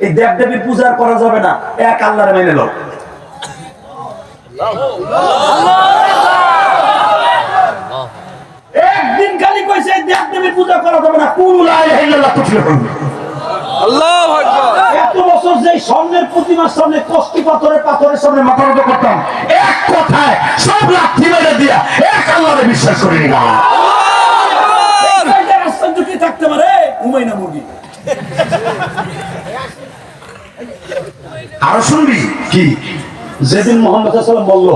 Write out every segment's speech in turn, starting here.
এই দেব দেবী পূজার করা যাবে না। এক আল্লাহরে মেনে লো একদিন খালি কইছে দেব দেবী পূজা করা যাবে না। কোন আল্লাহ এত বছর যে স্বর্ণের প্রতিমার সামনে কষ্টি পাথরে পাথরের সামনে মাথা করতাম এক কথায় সব লাঠি মেরে দিয়া এক আল্লাহরে বিশ্বাস করে কি থাকতে পারে ঘুমাই না মুরগি। আরও শুনবি? কি? যেদিন মোহাম্মদ সাল্লাম বলল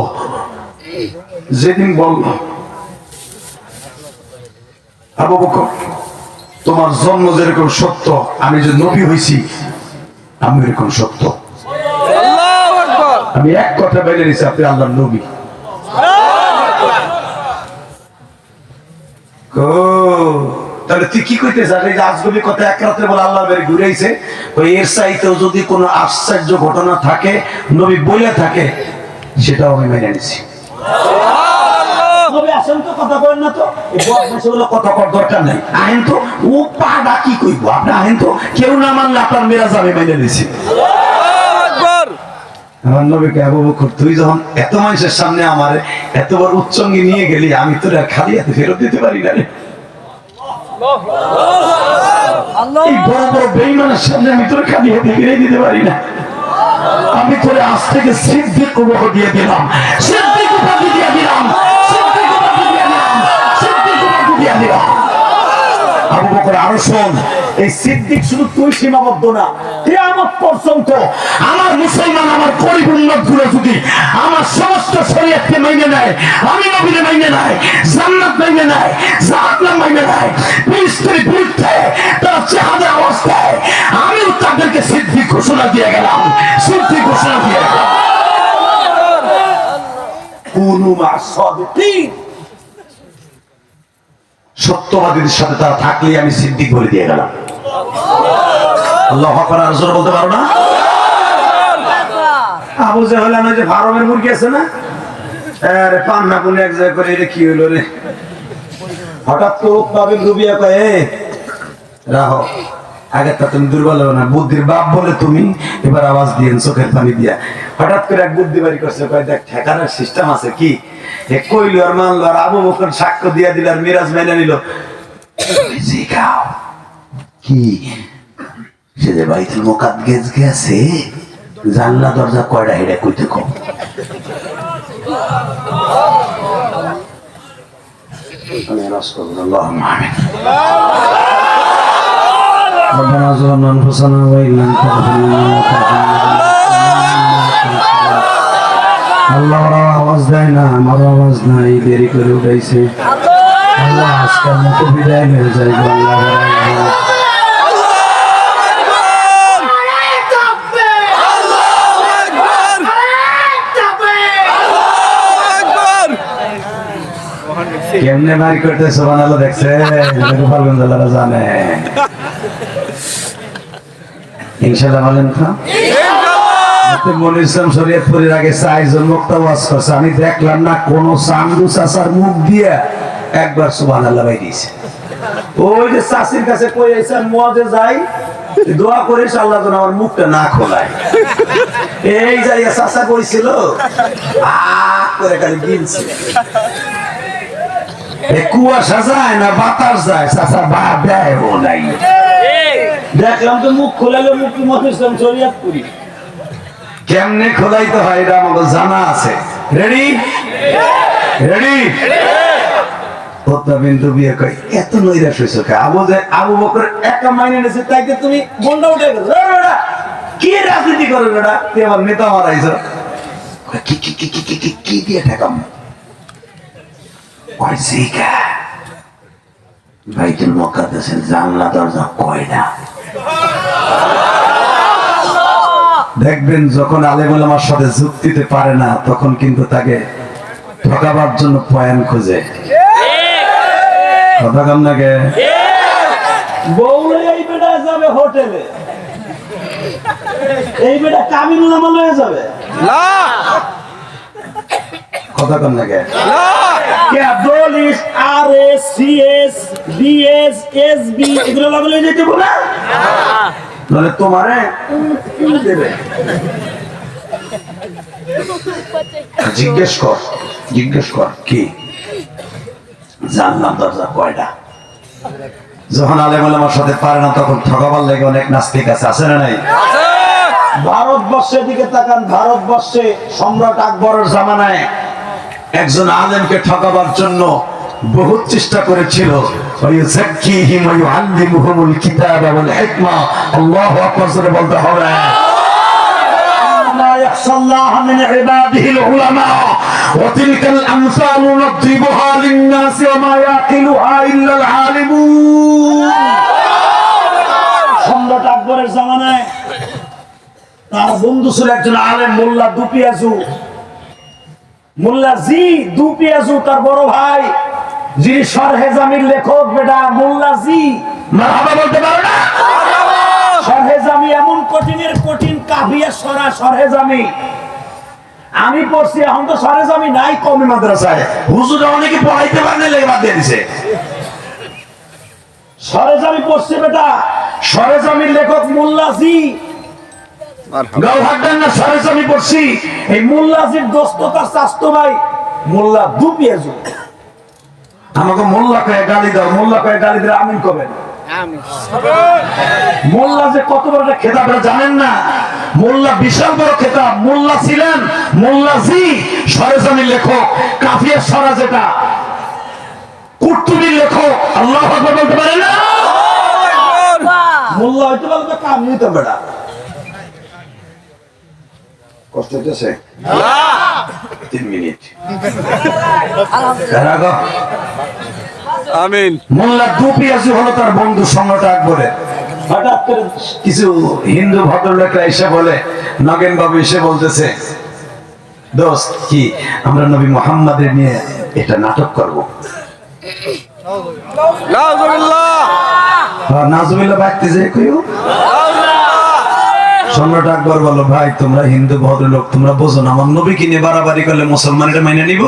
যেদিন বলল আবু বকর তোমার জন্ম যেরকম সত্য আমি যে নবী হয়েছি আমি এরকম সত্য। আমি এক কথা বেড়ে নিছি আপনি আল্লাহর নবী। তাহলে তুই কি চাস এই যে আজগবি কথা এক রাতে বলে আল্লাহ বের ঘুরাইছে। ওই এর চাইতেও যদি কোনো আশ্চর্য ঘটনা থাকে নবী বলে থাকে সেটাও আমি মেনে নিছি। নবী আসেন তো কথা করেন না তো। এই বদমাশগুলো কথা কর দরকার নাই। আহেন তো ও পাডা কি কইবো। আপনি আহেন তো কেউ না মানলে আপনার মেরাজ আমি মেনে নিছি। আমার নবীকে আবু বকর তুই যখন এত মানুষের সামনে আমার এত বড় উচ্চঙ্গি নিয়ে গেলি আমি তোর খালি হাতে ফেরত দিতে পারি না রে। এই বড় বড় বেইমানের সামনে আমি তোর খালি হাতে ফিরে দিতে পারি না। আমি তোরে আজ থেকে সিদ্ধিক উপহ দিয়ে দিলাম। দিয়ে দিলাম। আবু বকর, আরও শোন, এই সিদ্দিক শুধু তুই সীমাবদ্ধ না। কিয়ামত পর্যন্ত আমার মুসলমান, আমার আমার সমস্ত নেয়, আমি নবীরে নেয়, জান্নাত নেয় নেয় বিরুদ্ধে অবস্থায় আমিও তাদেরকে সিদ্ধি ঘোষণা দিয়ে গেলাম, সিদ্ধি ঘোষণা দিয়ে গেলাম। সত্যবাদীদের সাথে তারা থাকলেই আমি সিদ্দিক বলে দিয়ে গেলাম। আল্লাহ আকবার আর জোরে বলতে পারো না? আবু জাহেল না যে ফার্মের মুরগি আছে না? আরে পান্না পুনে এক জায়গায় করে এটা কি হইল রে? হঠাৎ করে উৎপাবে ডুবিয়া কয়ে "এ, রাহো আগেরটা তুমি দুর্বল হবে না বুদ্ধির বাপ বলে তুমি এবার আওয়াজ দিয়ে চোখের পানি দিয়া। হঠাৎ করে এক বুদ্ধি বাড়ি করছে কয় দেখ ঠেকানোর সিস্টেম আছে কি? কইলো আর মানলো আর আবু বকর সাক্ষ্য দিয়া দিল আর মিরাজ মেনে নিল কি সে যে বাইতুল মোকাদ্দেস গেছে জানলা দরজা কয়টা হেডে কইতে কম আমি নাস করবো আল্লাহুম্মা আমিন ربنا ظلمنا انفسنا وان لم تغفر لنا আল্লাহ ওরা আওয়াজ দেয় না আমার আওয়াজ নাই দেরি করে উঠাইছে আল্লাহ আজকের মতো বিদায় হয়ে যায় গো আল্লাহ কেমনে মার করতে সোমান আল্লাহ দেখছে গোপালগঞ্জ জানে। ইনশাল্লাহ বলেন তো। আমি দেখলাম না কোন মুখ দিয়ে একবার দিয়েছে। ওই যে কাছে যাই, দোয়া করিস, আল্লাহ আমার মুখটা না খোলায়। এই যাইয়া চাষা কইছিল করে কুয়াশা যায় না বাতাস যায় চাষা বা দেয় নাই। দেখলাম তো মুখ খোলালে মুখ মত ইসলাম শরিয়াত করি। কেমনে খোলাইতে হয় এটা আমাকে জানা আছে। রেডি রেডি বিন্দু বিয়ে কই এত নৈরাশ হয়েছে কে আবু যে আবু বকর একা মাইনে নিয়েছে তাইতে তুমি বন্ডা উঠে গেল। কি রাজনীতি করে বেটা? তুই আমার নেতা মারাইছ কি কি কি কি কি কি কি দিয়ে ঠেকাম? বাইতুল মুকাদ্দাসের জানলা দরজা কয়টা দেখবেন যখন আলেমুল আমার সাথে যুক্তিতে পারে না তখন কিন্তু তাকে ঠকাবার জন্য পয়ান খুঁজে। কথা কম নাকি বউরে এই বেটা যাবে হোটেলে। এই বেটা কামিনুল আমল হয়ে যাবে। কথা কম নাকি লা R S C S B S S B এগুলো লাগলে যেতে বলে নাহলে তোমারে দেবে। জিজ্ঞেস কর জিজ্ঞেস কর কি? জানলাম দরজা কয়টা? যখন আলেম আলেমার সাথে পারে না তখন ঠকাবার লেগে অনেক নাস্তিক আছে আছে না নাই? ভারতবর্ষের দিকে তাকান ভারতবর্ষে সম্রাট আকবরের জামানায় একজন আলেমকে ঠকাবার জন্য বহুত চেষ্টা করেছিল ওয়ুযাক্কিহিম ওয়া ইউআল্লিমুহুমুল কিতাবা ওয়াল হিকমা আল্লাহু আকবার জোরে বলতে হবে لا يخشى الله من عباده العلماء وتلك الأمثال نضربها للناس وما يعقلها إلا العالمون সম্রাট আকবরের জামানায় তার বন্ধু ছিল একজন আলেম মোল্লা দুপিয়াজু মোল্লা জি দুপিয়াজু তার বড় ভাই যিনি সরহেজামির লেখক বেটা মোল্লা জি। মারহাবা বলতে পারো না? সরহেজামি এমন কঠিনের কঠিন কাভিয়া সরা সরহেজামি আমি পড়ছি এখন তো সরেজামি নাই কমে মাদ্রাসায়। হুজুরে অনেকে পড়াইতে পারে না লেগে বাদ দিয়ে দিছে। সরেজামি পড়ছি বেটা। সরেজামির লেখক মোল্লা জি। গাওহাটান্না সারেস আমি পড়ছি। এই মোল্লাজির দোস্ত তার স্বাস্থ্য ভাই মোল্লা দু পেঁয়াজু আমাকে মোল্লা কয়ে গালি দাও মোল্লা কয়ে গালি দিলে আমিন কবেন মোল্লা যে কত বড় একটা খেতাব জানেন না? মোল্লা বিশাল বড় খেতাব মোল্লা ছিলেন মোল্লা জি সরেজামির লেখক কাফিয়ার সরা যেটা। কুর্তুবির লেখক আল্লাহ বলতে পারে না? মোল্লা হইতে পারলে তো কাম নিতে বেড়া কষ্ট হইতেছে? তিন মিনিট। আমিন। মোল্লা হলো তার বন্ধু হঠাৎ করে কিছু হিন্দু ভদ্রলোকরা এসে বলে নগেন বাবু এসে বলতেছে দোস্ত কি আমরা নবী মোহাম্মদের নিয়ে এটা নাটক করব? নাউজুবিল্লাহ। নাজমিল্লা বাড়তে যে কইও। সম্রাট আকবর বলো ভাই, তোমরা হিন্দু, ভদ্রলোক, তোমরা বোঝো না, আমার নবীকে নিয়ে বাড়াবাড়ি করলে মুসলমান এটা মেনে নিব?